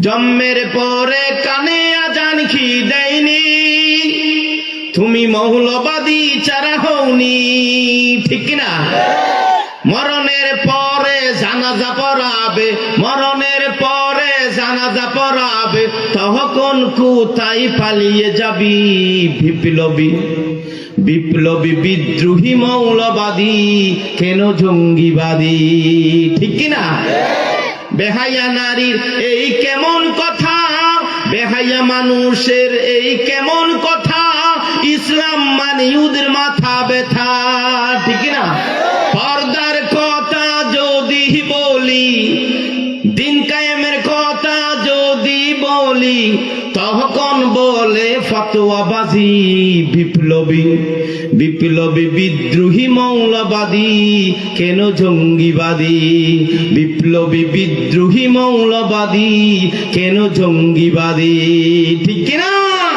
জন্মের পরে কানে আজান কি দেয়নি। তুমি মৌলবাদী চারা হওনি, ঠিক না মরণের পরে জানাজা পড়াবে, মরণের পরে জানাজা পড়াবে তখন কোথায় পালিয়ে যাবি বিপ্লবী? বিপ্লবী বিদ্রোহী মৌলবাদী, কেন জঙ্গিবাদী, ঠিক না বেহাইয়া নারীর এই কেমন কথা? বেহাইয়া মানুষের এই কেমন কথা? ইসলাম মানে ইহুদের মাথা ব্যথা, ঠিক না? পর্দার কথা যদি বলি, দিন কায়েমের কথা যদি বলি তখন বলে ফতোয়াবাজি, বিপ্লবী বিপ্লবী, বিদ্রোহী, মৌলবাদী, কেন জঙ্গিবাদী? বিপ্লবী, বিদ্রোহী, মৌলবাদী, কেন জঙ্গিবাদী? ঠিক কিনা?